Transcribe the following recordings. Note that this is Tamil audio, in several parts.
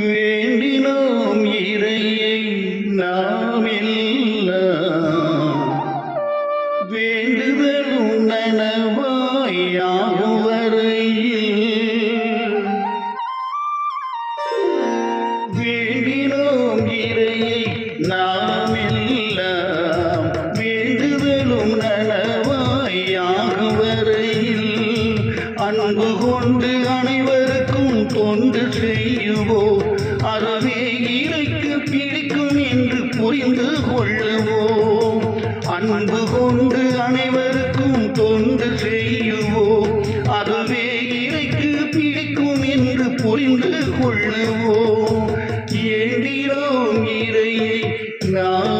வேண்டினோம் இறையை நாம் எல்லாம். வேண்டுதலும் நனவாயாகும் வரையில். வேண்டினோம் இறையை நாம் எல்லாம். வேண்டுதலும் நனவாயாகும் வரையில். அன்பு கொண்டு அணை கொள்ளுவோம். அன்பு கொண்டு அனைவருக்கும் தொண்டு செய்யுவோம். அதுவே இறைக்கு பிடிக்கும் என்று புரிந்து கொள்ளுவோம். ஏடிரோம் இறையை நாம்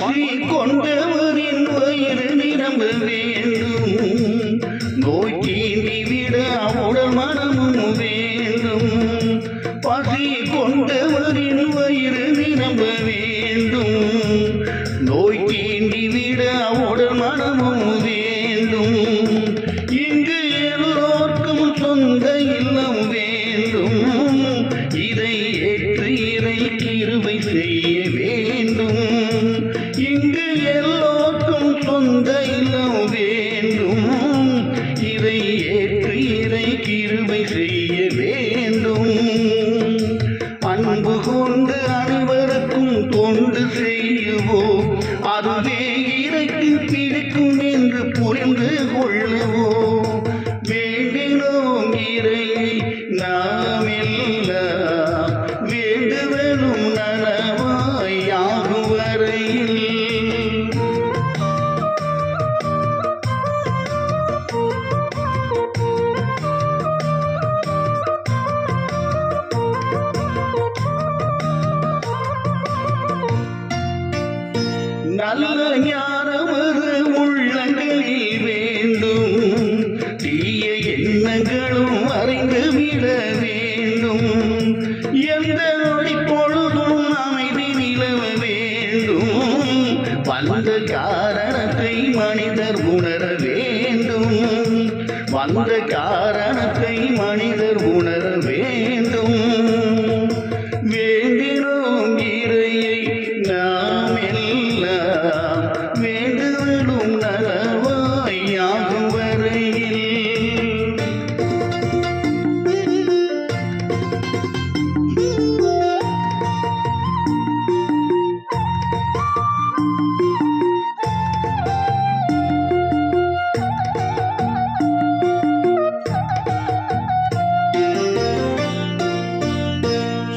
பசி கொண்டவரின் வயிறு நிரம்ப வேண்டும். நோய் தீண்டி விட அவள் மனமும் வேண்டும். பசி கொண்டவரின் வயிறு நிரம்ப வேண்டும். நோய் தீண்டி விட அவள் மனமும் வேண்டும் நாம் எல்லாம் வேண்டுதலும் வரையில் நல்ல ஞானமது வந்த காரணத்தை மனிதர் உணர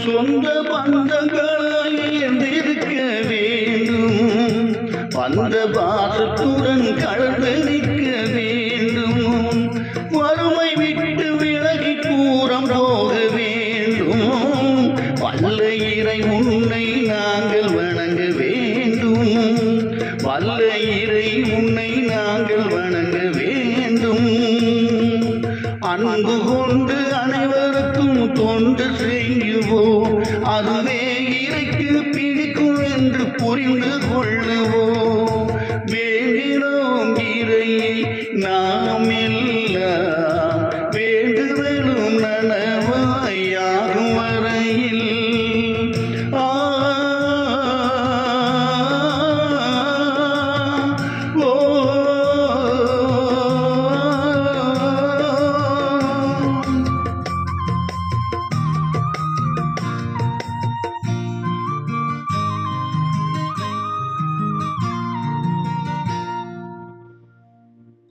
சொந்த பந்தங்களாய் இருந்திருக்க வேண்டும். அந்த பாசத்துடன் கலந்து நிற்க வேண்டும். வறுமை விட்டு விலகி கூறம் போக வேண்டும். வல்ல இறை உன்னை நாங்கள் வணங்க வேண்டும். வல்ல இறை உன்னை நாங்கள் வணங்க வேண்டும். அன்பு கொண்டு அனை தொண்டு செய்யுவோம். அதுவே இறைக்கு பிடிக்கும் என்று புரிந்து கொள்ளுவோம்.